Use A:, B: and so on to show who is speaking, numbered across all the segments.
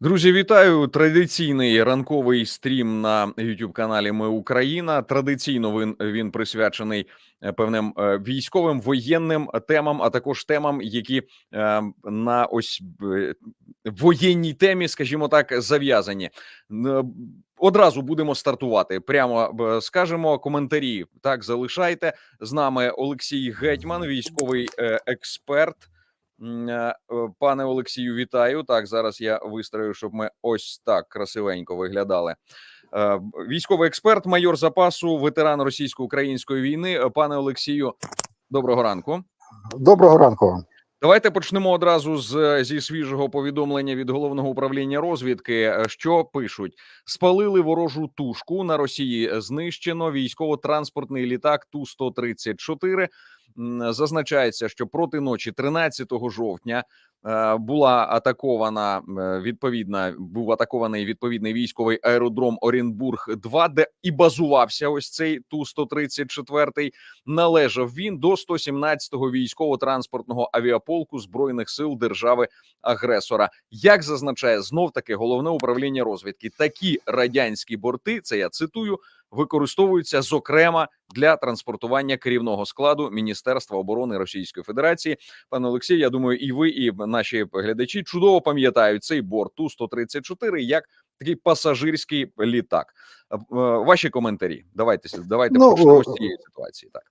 A: Друзі, вітаю! Традиційний ранковий стрім на youtube каналі Ми Україна. Традиційно він він присвячений е, певним е, військовим воєнним темам, а також темам, які е, на ось воєнній темі, скажімо так, зав'язані. Одразу будемо стартувати. Прямо скажемо коментарі. Так, залишайте з нами Олексій Гетьман, військовий експерт. Е, е, Пане Олексію, вітаю. Так, зараз я вистрою, щоб ми ось так красивенько виглядали. Е, Військовий експерт, майор запасу, ветеран російсько-української війни. Пане Олексію, доброго ранку.
B: Доброго ранку.
A: Давайте почнемо одразу з зі свіжого повідомлення від головного управління розвідки. Що пишуть: спалили ворожу тушку на Росії. Знищено військово-транспортний літак Ту 134 М, Зазначається, що проти ночі, 13 жовтня, була атакована е, відповідна. Був атакований відповідний військовий аеродром Оренбург 2 де і базувався ось цей Ту 134 Належав він до 117-го військово-транспортного авіаполку збройних сил держави агресора. Як зазначає знов таки головне управління розвідки, такі радянські борти, це я цитую, використовуються зокрема для транспортування керівного складу Міністерства оборони Російської Федерації. Пане Олексій, я думаю, і ви, і наші глядачі чудово пам'ятають цей борт Ту 134 як такий пасажирський літак. Е, е, Ваші коментарі. Давайте давайте
B: Ну,
A: почнемо з цієї ситуації. Так.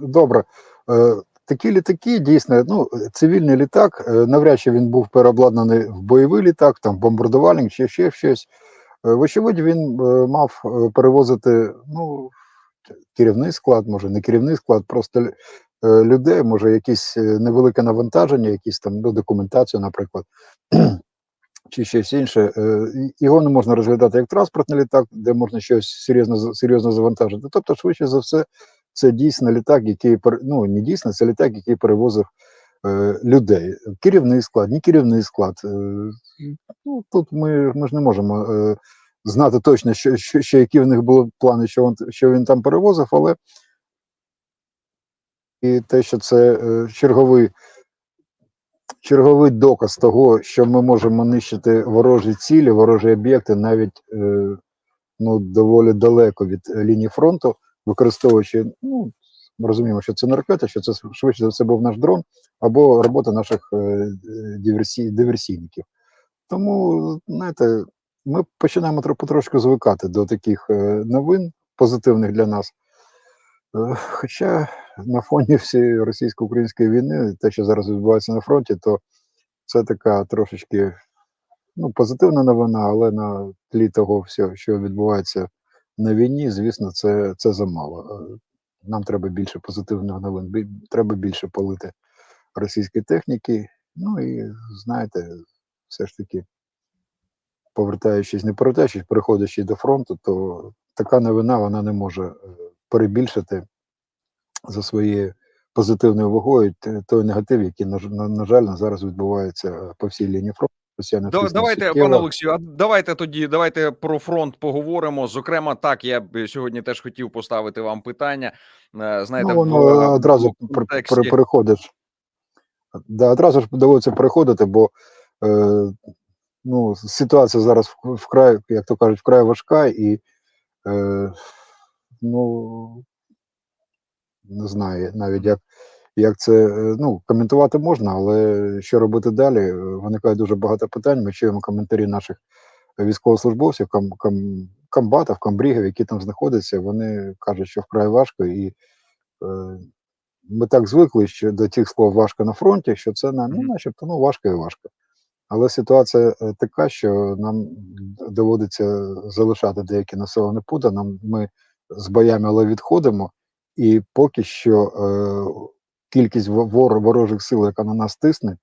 B: Добре. Е, Такі літаки дійсно, ну, цивільний літак, навряд чи він був переобладнаний в бойовий літак, там бомбардувальник чи ще щось. Вочевидь, він мав перевозити ну, керівний склад, може не керівний склад, просто людей, може якесь е, невелике навантаження, якісь там ну, документацію, наприклад, чи щось інше. Е, Його не можна розглядати як транспортний літак, де можна щось серйозно серйозно завантажити. Тобто, швидше за все, це дійсно літак, який ну не дійсно, це літак, який перевозив е, людей. Керівний склад, не керівний склад. Е, ну тут ми, ми ж не можемо е, знати точно, що, що, що які в них були плани, що він, що він там перевозив, але і те, що це е, черговий. Черговий доказ того, що ми можемо нищити ворожі цілі, ворожі об'єкти навіть е, ну, доволі далеко від е, лінії фронту, використовуючи, ну, ми розуміємо, що це не ракета, що це швидше за все був наш дрон або робота наших диверсій, диверсійників. Тому, знаєте, ми починаємо тро- потрошку звикати до таких новин, позитивних для нас. Е, Хоча на фоні всієї російсько-української війни, те, що зараз відбувається на фронті, то це така трошечки ну, позитивна новина, але на тлі того всього, що відбувається на війні, звісно, це, це замало. Е, Нам треба більше позитивних новин, треба більше палити російської техніки. Ну і знаєте, все ж таки, повертаючись, не повертаючись, переходячи до фронту, то така новина вона не може е, перебільшити за своєю позитивною вагою той негатив, який, на, на, жаль, на зараз відбувається по всій лінії фронту.
A: Да, давайте, пане Олексію, а давайте тоді давайте про фронт поговоримо. Зокрема, так я б сьогодні теж хотів поставити вам питання. Е, Знаєте,
B: ну,
A: в,
B: воно
A: е,
B: одразу
A: в контексті
B: пер- переходиш. Да, одразу ж доводиться переходити, бо е, ну, ситуація зараз вкрай, як то кажуть, вкрай важка, і е, ну не знаю навіть як, як це е, ну, коментувати можна, але що робити далі? Е, Виникає дуже багато питань. Ми чуємо коментарі наших військовослужбовців, ком, ком, комбатів, комбрігів, які там знаходяться. Вони кажуть, що вкрай важко, і е, ми так звикли що до тих слов важко на фронті, що це на ну, начебто ну, важко і важко. Але ситуація е, така, що нам доводиться залишати деякі населені пункти. Нам ми з боями але відходимо, і поки що е, кількість во- вор, ворожих сил, яка на нас тисне,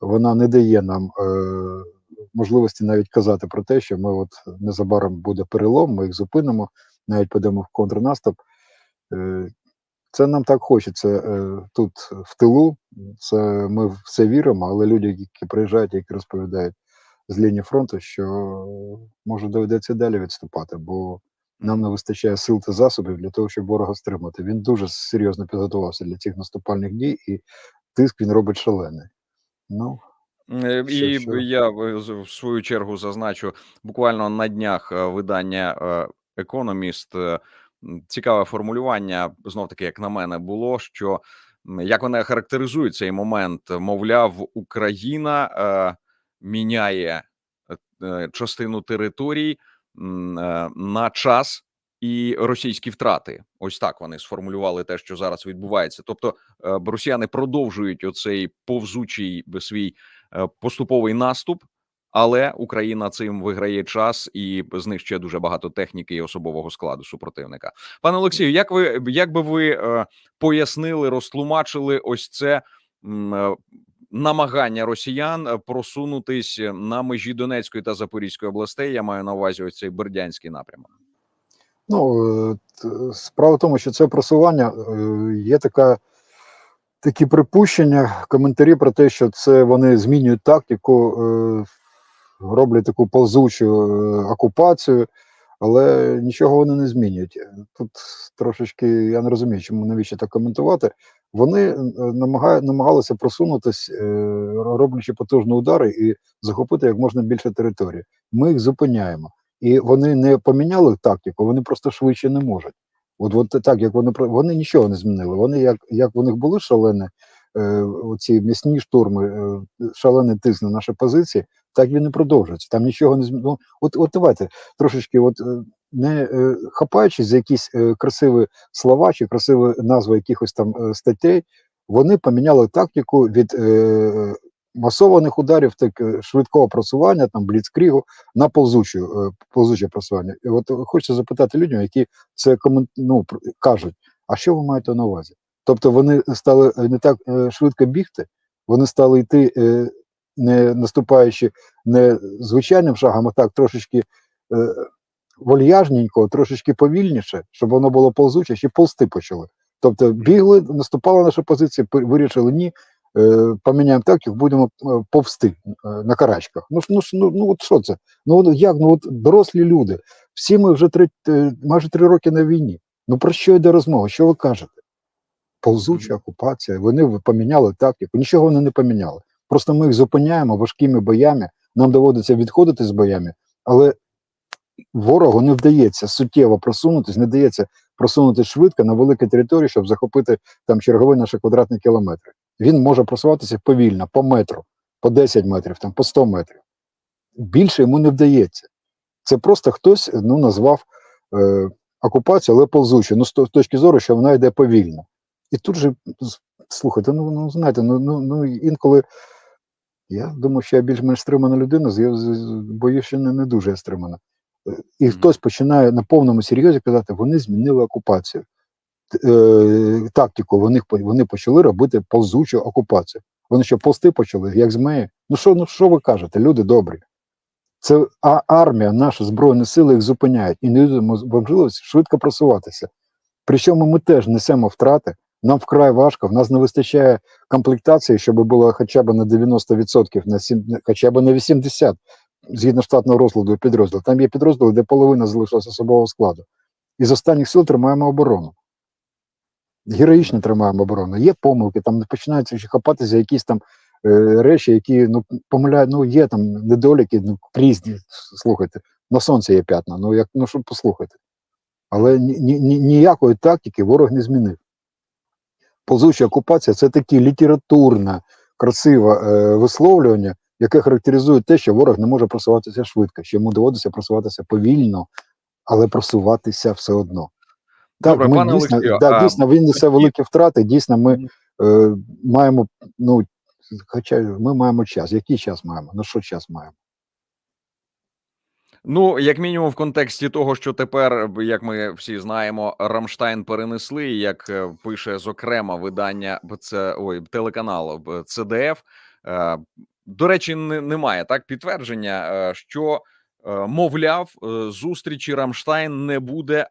B: вона не дає нам е, можливості навіть казати про те, що ми от незабаром буде перелом, ми їх зупинимо, навіть підемо в контрнаступ. Е, це нам так хочеться е, тут в тилу. Це ми в це віримо, але люди, які приїжджають, які розповідають з лінії фронту, що може доведеться далі відступати, бо нам не вистачає сил та засобів для того, щоб ворога стримати. Він дуже серйозно підготувався для цих наступальних дій, і тиск він робить шалений. Ну
A: Е,
B: Що-
A: І
B: що?
A: я в з- свою чергу зазначу буквально на днях е, видання е, е, м, цікаве формулювання знов таки, як на мене, було що як вони характеризують цей момент, мовляв, Україна е, міняє е, е, частину територій е, на час і російські втрати. Ось так вони сформулювали те, що зараз відбувається. Тобто е, росіяни продовжують оцей повзучий свій е, поступовий наступ, але Україна цим виграє час і знищує дуже багато техніки і особового складу супротивника. Пане Олексію, як ви як би ви е, пояснили, розтлумачили ось це е, намагання росіян е, просунутись на межі Донецької та Запорізької областей? Я маю на увазі ось цей Бердянський напрямок.
B: Ну, е, справа в тому, що це просування е, є така, такі припущення, коментарі про те, що це вони змінюють тактику, роблять таку ползучу окупацію, але нічого вони не змінюють. Тут трошечки я не розумію, чому навіщо так коментувати. Вони е, намагалися просунутись, е, роблячи потужні удари і захопити як можна більше території. Ми їх зупиняємо. І вони не поміняли тактику, вони просто швидше не можуть. От, от так, як вони вони нічого не змінили. Вони як, як у них були шалені е, оці м'ясні штурми, е, шалений тиск на наші позиції, так він і продовжується. Там нічого не змінило. От, от давайте трошечки, от е, не е, хапаючись за якісь е, красиві слова чи красиві назви якихось там е, статей, вони поміняли тактику від масованих ударів, так швидкого просування, там бліцкрігу на повзучу, повзуче просування. І от хочеться запитати людям, які це ну, кажуть, а що ви маєте на увазі? Тобто вони стали не так швидко бігти, вони стали йти, не наступаючи не звичайним шагом, а так трошечки вольяжненько, трошечки повільніше, щоб воно було ползуче, ще ползти почали. Тобто бігли, наступали наші позиції, вирішили ні, е, поміняємо тактику, будемо е, повзти е, на карачках. Ну, ну, ну, ну от що це? Ну як? Ну от дорослі люди. Всі ми вже три, майже три роки на війні. Ну про що йде розмова? Що ви кажете? Ползуча окупація. Вони поміняли тактику. Нічого вони не поміняли. Просто ми їх зупиняємо важкими боями. Нам доводиться відходити з боями, але ворогу не вдається суттєво просунутись, не вдається просунутися швидко на великі території, щоб захопити там чергові наші квадратні кілометри. Він може просуватися повільно, по метру, по 10 метрів, там, по 100 метрів. Більше йому не вдається. Це просто хтось ну, назвав е, окупацію, але ползучу. Ну, з точки зору, що вона йде повільно. І тут же, слухайте, ну, ну знаєте, ну, ну, ну інколи я думаю, що я більш-менш стримана людина, боюсь, що не, не дуже стримана. І хтось починає на повному серйозі казати, вони змінили окупацію. Е, тактику вони, вони почали робити ползучу окупацію. Вони що, ползти почали, як змеї? Ну що, ну що ви кажете, люди добрі? Це а, армія, наші збройні сили їх зупиняють і не можливість швидко просуватися. Причому ми теж несемо втрати. Нам вкрай важко, в нас не вистачає комплектації, щоб було хоча б на 90%, на 7, хоча б на 80%, згідно штатного розкладу підрозділу. Там є підрозділи, де половина залишилася особового складу. І з останніх сил тримаємо оборону. Героїчно тримаємо оборону. Є помилки, там починаються ще хапати за якісь там е, речі, які ну, помиляють, ну є там недоліки, ну, різні, слухайте, на сонці є п'ятна, ну як ну що послухайте. Але ні, ні, ні- ніякої тактики ворог не змінив. Ползуча окупація це таке літературне, красиве е, висловлювання, яке характеризує те, що ворог не може просуватися швидко, що йому доводиться просуватися повільно, але просуватися все одно. Так,
A: Добре,
B: ми
A: пане
B: дійсно,
A: Олексію,
B: да,
A: а
B: дійсно він несе великі втрати. Дійсно, ми е, маємо, ну, хоча ми маємо час. Який час маємо? Ну що час маємо?
A: Ну, як мінімум, в контексті того, що тепер, як ми всі знаємо, Рамштайн перенесли, як е, пише зокрема видання це ой, телеканал ЦДФ. До речі, не, немає так підтвердження, е, що е, мовляв, е, зустрічі Рамштайн не буде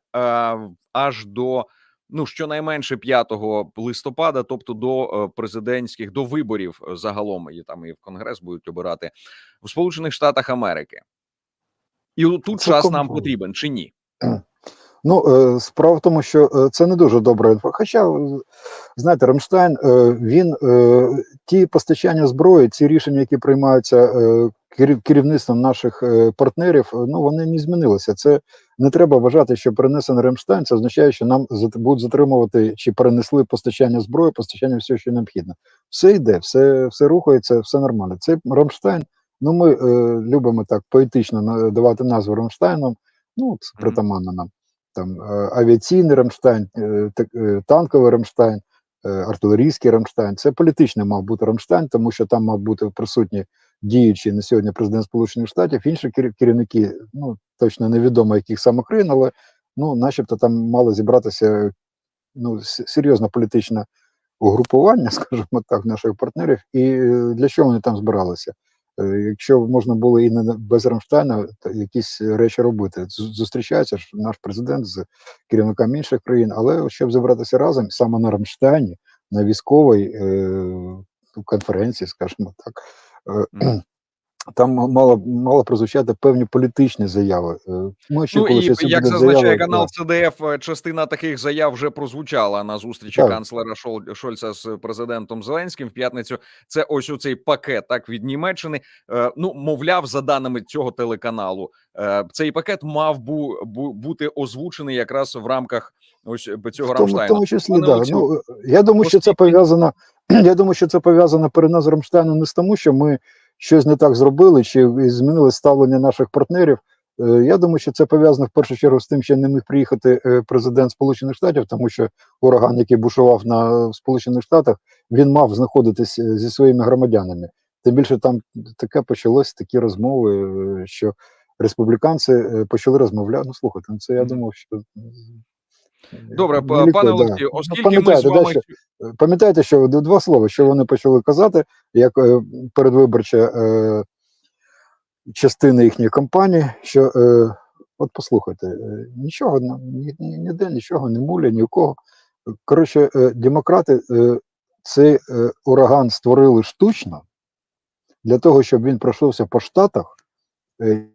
A: аж до. Ну, щонайменше 5 листопада, тобто до президентських до виборів загалом, і там і в Конгрес будуть обирати в Сполучених Штатах Америки. І тут
B: Це
A: час
B: кому-
A: нам потрібен чи ні?
B: Ну, е, справа в тому, що е, це не дуже добра інфа. Хоча, е, знаєте, Рамштайн, він ті постачання зброї, ці рішення, які приймаються керівництвом наших партнерів, ну вони не змінилися. Це не треба вважати, що перенесений Рамштайн, це означає, що нам будуть затримувати чи перенесли постачання зброї, постачання всього, що необхідно. Все йде, все, все рухається, все нормально. Цей Рамштайн, ну ми любимо так поетично давати назву Рамштайном, ну це притаманно нам там е, авіаційний Рамштайн, е, е, танковий Рамштайн, артилерійський Рамштайн. Це політичний мав бути Рамштайн, тому що там мав бути присутні діючий на сьогодні президент Сполучених Штатів, інші керів- керівники, ну точно невідомо яких саме країн, але ну, начебто там мало зібратися ну, с- серйозне політичне угрупування, скажімо так, наших партнерів. І для чого вони там збиралися? Е, Якщо можна було і не без Рамштайна якісь речі робити, зустрічається ж наш президент з керівниками інших країн, але щоб зібратися разом саме на Рамштайні, на військовій е, конференції, скажімо так, е. Там мало мало прозвучати певні політичні заяви. Е, Ми
A: Ну
B: очікували,
A: і як зазначає
B: заяви,
A: канал. ЦДФ, е, частина таких заяв вже прозвучала на зустрічі
B: Так.
A: канцлера Шольца з президентом Зеленським в п'ятницю. Це ось у цей пакет так від Німеччини. Е, Ну, мовляв, за даними цього телеканалу, цей пакет мав бу, бу бути озвучений якраз в рамках ось цього
B: В тому, в тому числі, да. Ну, я думаю, що це пов'язано. Я думаю, що це пов'язано перенос Рамштайну не з тому, що ми щось не так зробили, чи змінили ставлення наших партнерів. Е, Я думаю, що це пов'язано в першу чергу з тим, що не міг приїхати е, президент Сполучених Штатів, тому що ураган, який бушував на Сполучених Штатах, він мав знаходитись е, зі своїми громадянами. Тим більше там таке почалось такі розмови, е, що республіканці е, почали розмовляти. Ну слухайте, ну це я думав, що
A: Добре,
B: не
A: пане
B: да.
A: Олексію,
B: Ну,
A: оскільки ми з вами
B: Пам'ятаєте, що два слова, що вони почали казати, як е, передвиборча е, частина їхньої кампанії, що е, от послухайте, е, нічого ні, ні, ніде нічого не муля, ні у кого. Коротше, е, демократи е, цей е, ураган створили штучно для того, щоб він пройшовся по штатах, е,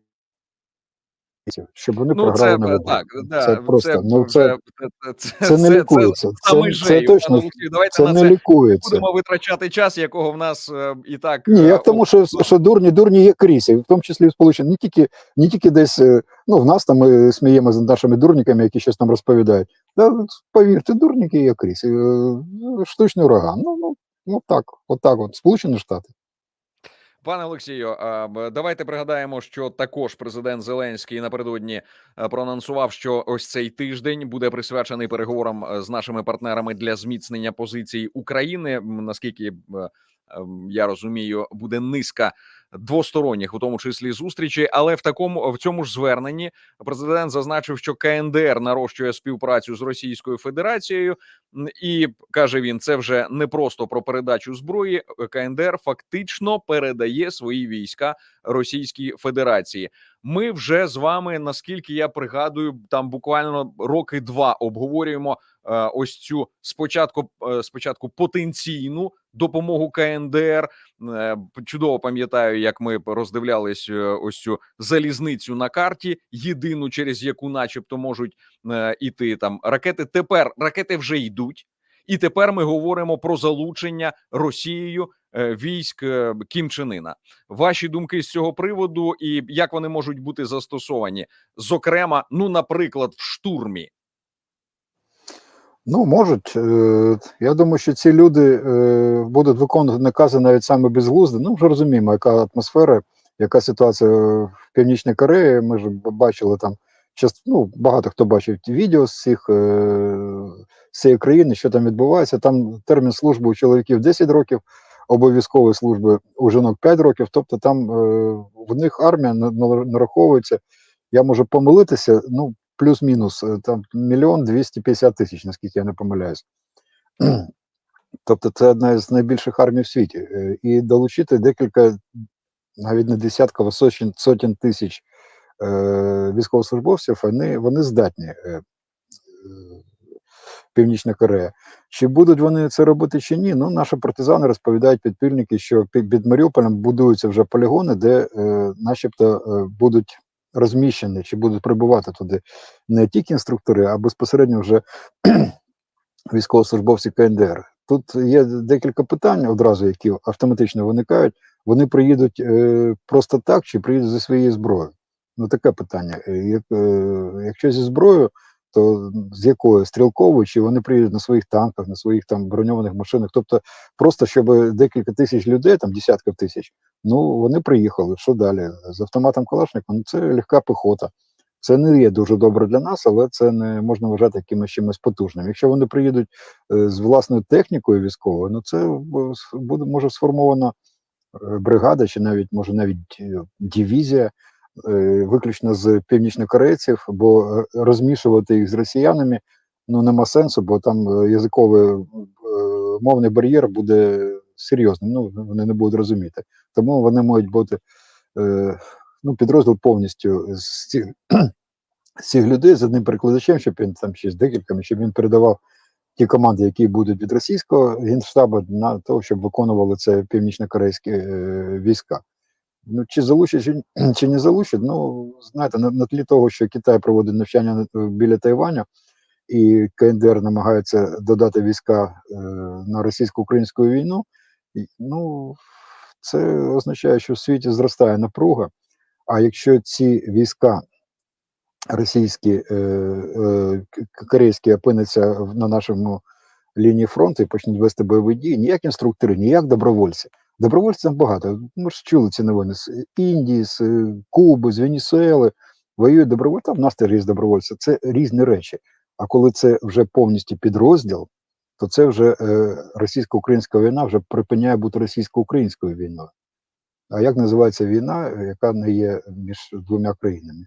B: щоб вони
A: Ну,
B: програли
A: це
B: на
A: е,
B: виборах.
A: так, да,
B: це просто, ну це,
A: вже- це,
B: це не лікується.
A: саме
B: Це, це
A: жею.
B: точно,
A: давайте
B: це
A: на
B: не
A: це
B: лікується.
A: будемо витрачати час, якого в нас е, і так
B: Ні,
A: е,
B: як тому, що, що дурні, дурні є крізь, в тому числі в Сполучених, не тільки, не тільки десь, е, ну, в нас там ми сміємося з нашими дурниками, які щось там розповідають. От повірте, дурники є крізь. Е, Штучний ураган. Ну, ну, ну так, от так от, Сполучені Штати.
A: Пане Олексію, давайте пригадаємо, що також президент Зеленський напередодні е, проанонсував, що ось цей тиждень буде присвячений переговорам е, з нашими партнерами для зміцнення позицій України. Наскільки е, ем, я розумію, буде низка двосторонніх, у тому числі зустрічі. Але в такому в цьому ж зверненні президент зазначив, що КНДР нарощує співпрацю з Російською Федерацією, і каже він: це вже не просто про передачу зброї. КНДР фактично передає свої війська Російській Федерації. Ми вже з вами, наскільки я пригадую, там буквально роки два обговорюємо ось цю спочатку, е, спочатку потенційну допомогу КНДР. Е, чудово пам'ятаю, як ми роздивлялись е, ось цю залізницю на карті, єдину через яку, начебто, можуть е, іти там ракети. Тепер ракети вже йдуть. І тепер ми говоримо про залучення Росією е, військ е, Кім Чен Ына. Ваші думки з цього приводу і як вони можуть бути застосовані, зокрема, ну, наприклад, в штурмі.
B: Ну, можуть. Е, Я думаю, що ці люди е, будуть виконувати накази навіть саме безглузди. Ну, вже розуміємо, яка атмосфера, яка ситуація в Північній Кореї. Ми ж бачили там ну, багато хто бачив відео з цих е, з цієї країни, що там відбувається. Там термін служби у чоловіків 10 років, обов'язкової служби у жінок 5 років. Тобто там в них армія на- на- нараховується. Я можу помилитися, ну плюс-мінус е, там мільйон 250 тисяч, наскільки я не помиляюсь. Тобто це одна з найбільших армій в світі. Е, І долучити декілька, навіть не десятків, а сотень, сотень тисяч е, військовослужбовців, вони, вони здатні. Е, е, Північна Корея. Чи будуть вони це робити чи ні? Ну, наші партизани розповідають підпільники, що під Маріуполем будуються вже полігони, де е, начебто е, будуть розміщені, чи будуть прибувати туди не тільки інструктори, а безпосередньо вже військовослужбовці КНДР. Тут є декілька питань одразу, які автоматично виникають. Вони приїдуть е, просто так, чи приїдуть зі своєю зброєю? Ну таке питання. Е, Як, е, якщо зі зброєю, то з якою стрілковою, чи вони приїдуть на своїх танках, на своїх там броньованих машинах? Тобто, просто щоб декілька тисяч людей, там десятків тисяч, ну вони приїхали. Що далі? З автоматом Калашникова? Ну це легка піхота. Це не є дуже добре для нас, але це не можна вважати якимось чимось потужним. Якщо вони приїдуть е, з власною технікою військовою, ну це буде може сформована е, бригада, чи навіть може навіть е, дивізія, виключно з північнокорейців, бо е, розмішувати їх з росіянами ну нема сенсу, бо там е, язиковий е, мовний бар'єр буде серйозним. Ну вони не будуть розуміти. Тому вони мають бути е, ну, підрозділ повністю з цих, з цих людей з одним перекладачем, щоб він там ще з декількома, щоб він передавав ті команди, які будуть від російського генштабу, на того, щоб виконували це північно-корейські е, війська. Ну, чи залучать, чи, чи не залучать, ну, знаєте, на, на тлі того, що Китай проводить навчання біля Тайваню, і КНДР намагається додати війська е, на російсько-українську війну, ну, це означає, що в світі зростає напруга. А якщо ці війська російські, е, е, корейські опиняться на нашому лінії фронту і почнуть вести бойові дії, ніяк інструктори, ніяк добровольці. Добровольців багато. Ми ж чули ці новини з Індії, з Куби, з Венесуели. Воюють добровольці, в нас теж є добровольці. Це різні речі. А коли це вже повністю підрозділ, то це вже е, російсько-українська війна вже припиняє бути російсько-українською війною. А як називається війна, яка не є між двома країнами?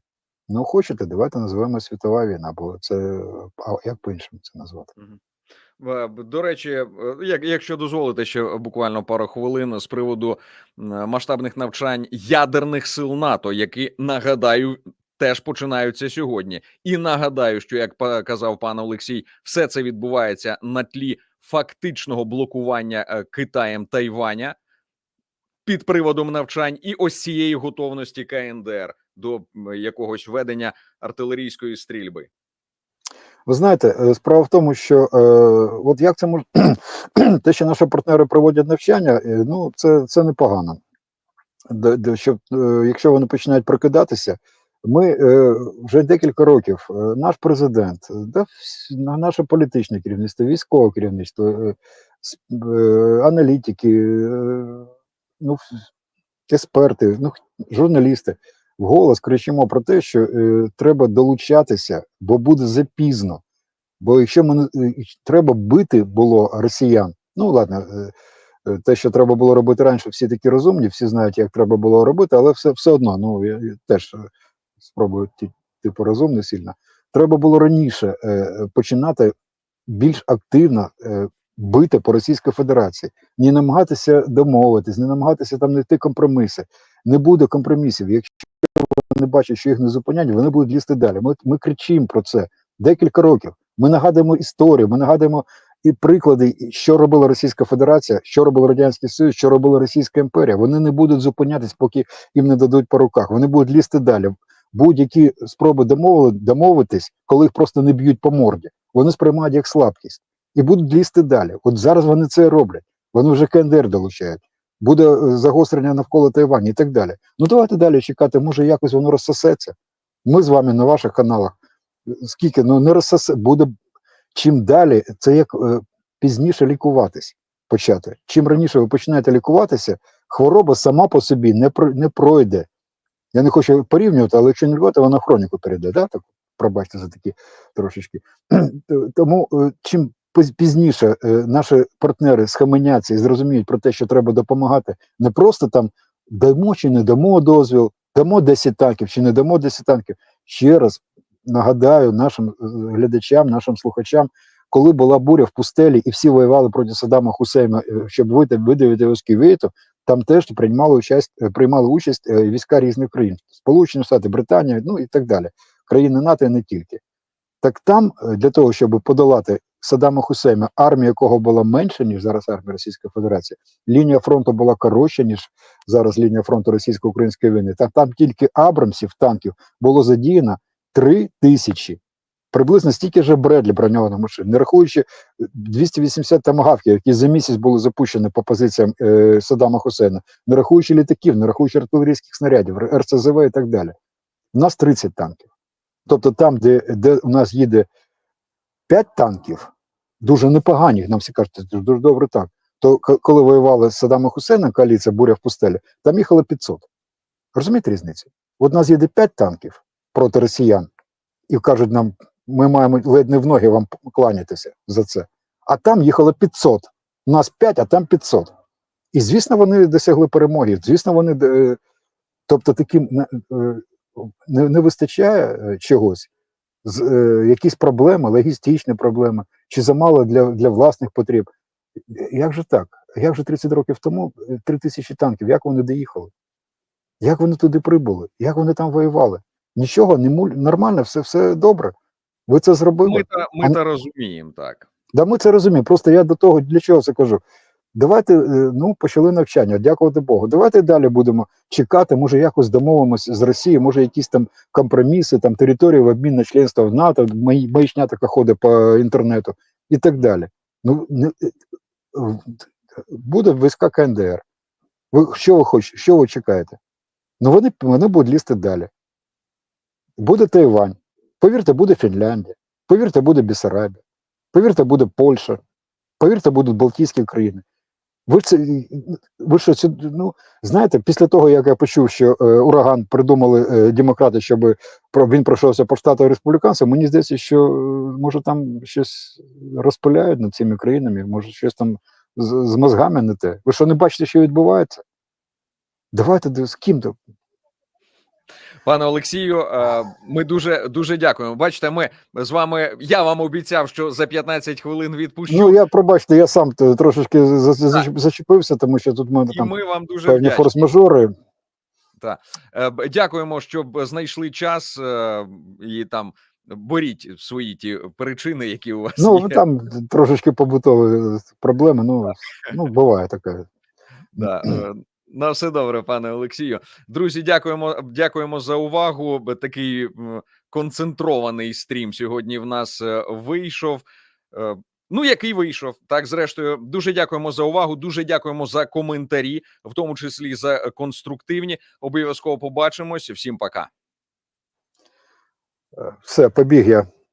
B: Ну, хочете, давайте називаємо світова війна, бо це а як по-іншому це назвати?
A: Е, До речі, е, як, якщо дозволите ще буквально пару хвилин з приводу масштабних навчань ядерних сил НАТО, які нагадаю. Теж починаються сьогодні, і нагадаю, що як казав пан Олексій, все це відбувається на тлі фактичного блокування е, Китаєм Тайваня під приводом навчань, і ось цієї готовності КНДР до якогось ведення артилерійської стрільби.
B: Ви знаєте, е, справа в тому, що е, от як це може те, що наші партнери проводять навчання, е, ну це, це непогано. Де, де, щоб, е, якщо вони починають прокидатися, ми е, вже декілька років, е, наш президент, е, да, на- наше політичне керівництво, військове керівництво, е, е, аналітики, е, ну, експерти, ну, журналісти вголос кричимо про те, що е, треба долучатися, бо буде запізно. Бо якщо ми е, треба бити було росіян, ну ладно, е, е, те, що треба було робити раніше, всі такі розумні, всі знають, як треба було робити, але все, все одно, ну я, я теж е, спробую типу розумний сильно. Треба було раніше е, починати більш активно е, бити по Російській Федерації, не намагатися домовитись, не намагатися там знайти компроміси. Не буде компромісів. Якщо вони бачать, що їх не зупинять, вони будуть лізти далі. Ми, ми кричимо про це декілька років. Ми нагадуємо історію, ми нагадуємо і приклади, що робила Російська Федерація, що робив Радянський Союз, що робила Російська імперія. Вони не будуть зупинятись, поки їм не дадуть по руках. Вони будуть лізти далі. Будь-які спроби домови, домовитись, коли їх просто не б'ють по морді, вони сприймають як слабкість і будуть лізти далі. От зараз вони це роблять. Вони вже КНДР долучають. Буде е, загострення навколо Тайвані і так далі. Ну давайте далі чекати, може якось воно розсосеться. Ми з вами на ваших каналах. Скільки ну не розсосе, буде чим далі, це як е, пізніше лікуватись почати. Чим раніше ви починаєте лікуватися, хвороба сама по собі не не пройде. Я не хочу порівнювати, але якщо не лікувати, вона хроніку перейде. Да? Так, пробачте за такі трошечки. Тому е, чим пізніше е, наші партнери схаменяться і зрозуміють про те, що треба допомагати, не просто там дамо чи не дамо дозвіл, дамо 10 танків чи не дамо 10 танків. Ще раз нагадаю нашим е, глядачам, нашим слухачам, коли була буря в пустелі і всі воювали проти Саддама Хусейна, е, щоб вийти видавити його з Кувейту, там теж приймали участь, приймали участь війська різних країн, Сполучені Штати, Британія, ну і так далі, країни НАТО і не тільки. Так там для того, щоб подолати Саддама Хусейна, армія якого була менша, ніж зараз армія Російської Федерації, лінія фронту була коротша, ніж зараз лінія фронту російсько-української війни. Там, там тільки Абрамсів, танків було задіяно три тисячі. Приблизно стільки ж Бредлі броньованих машин, не рахуючи 280 тамагавків, які за місяць були запущені по позиціям е, Саддама Хусейна, не рахуючи літаків, не рахуючи артилерійських снарядів, РСЗВ і так далі. У нас 30 танків. Тобто там, де, де у нас їде 5 танків, дуже непогані, нам всі кажуть, це дуже добре так. То коли воювали з Саддамом Хусейном, коаліція буря в пустелі, там їхало 500. Розумієте різницю? От нас їде 5 танків проти росіян, і кажуть нам, ми маємо ледь не в ноги вам кланятися за це. А там їхало 500. У нас 5, а там 500. І звісно, вони досягли перемоги. Звісно, вони. е, Тобто таким не, е, не, не вистачає е, чогось, з, е, якісь проблеми, логістичні проблеми, чи замало для, для власних потреб. Як же так? Як же 30 років тому 3 тисячі танків, як вони доїхали? Як вони туди прибули? Як вони там воювали? Нічого, не муль... нормально, все, все добре. Ви це зробили.
A: Ми та ми та розуміємо так.
B: Да, ми це розуміємо. Просто я до того для чого це кажу. Давайте е, ну почали навчання, дякувати Богу. Давайте далі будемо чекати. Може, якось домовимося з Росією, може, якісь там компроміси, там території в обмін на членство в НАТО, маячня така ходить по інтернету і так далі. Ну не е, е, буде війська КНДР. Ви що ви хочете? Що ви чекаєте? Ну вони, вони будуть лізти далі. Буде Тайвань. Повірте, буде Фінляндія. Повірте, буде Бісарабія. Повірте, буде Польща. Повірте, будуть Балтійські країни. Ви це ви що ну знаєте, після того як я почув, що е, ураган придумали е, демократи, щоб про він пройшовся по штату республіканців, мені здається, що е, може там щось розпиляють над цими країнами, може щось там з, з мозгами не те. Ви що не бачите, що відбувається? Давайте з ким то
A: Пане Олексію, е, ми дуже дуже дякуємо. Бачите, ми з вами. Я вам обіцяв, що за 15 хвилин відпущу,
B: Ну я пробачте, я сам трошечки за- за- за- зачепився, тому що тут
A: і
B: там
A: ми вам дуже
B: певні форс-мажори.
A: Е, б- Дякуємо, що знайшли час е, і там боріть свої ті причини, які у вас
B: Ну
A: є.
B: там трошечки побутові е, проблеми. Ну ну буває таке.
A: Да. На все добре, пане Олексію. Друзі, дякуємо. Дякуємо за увагу. Такий концентрований стрім сьогодні в нас е, вийшов. Е, Ну, який вийшов, так зрештою, дуже дякуємо за увагу. Дуже дякуємо за коментарі, в тому числі за конструктивні. Обов'язково побачимось. Всім пока.
B: Е, Все, побіг я.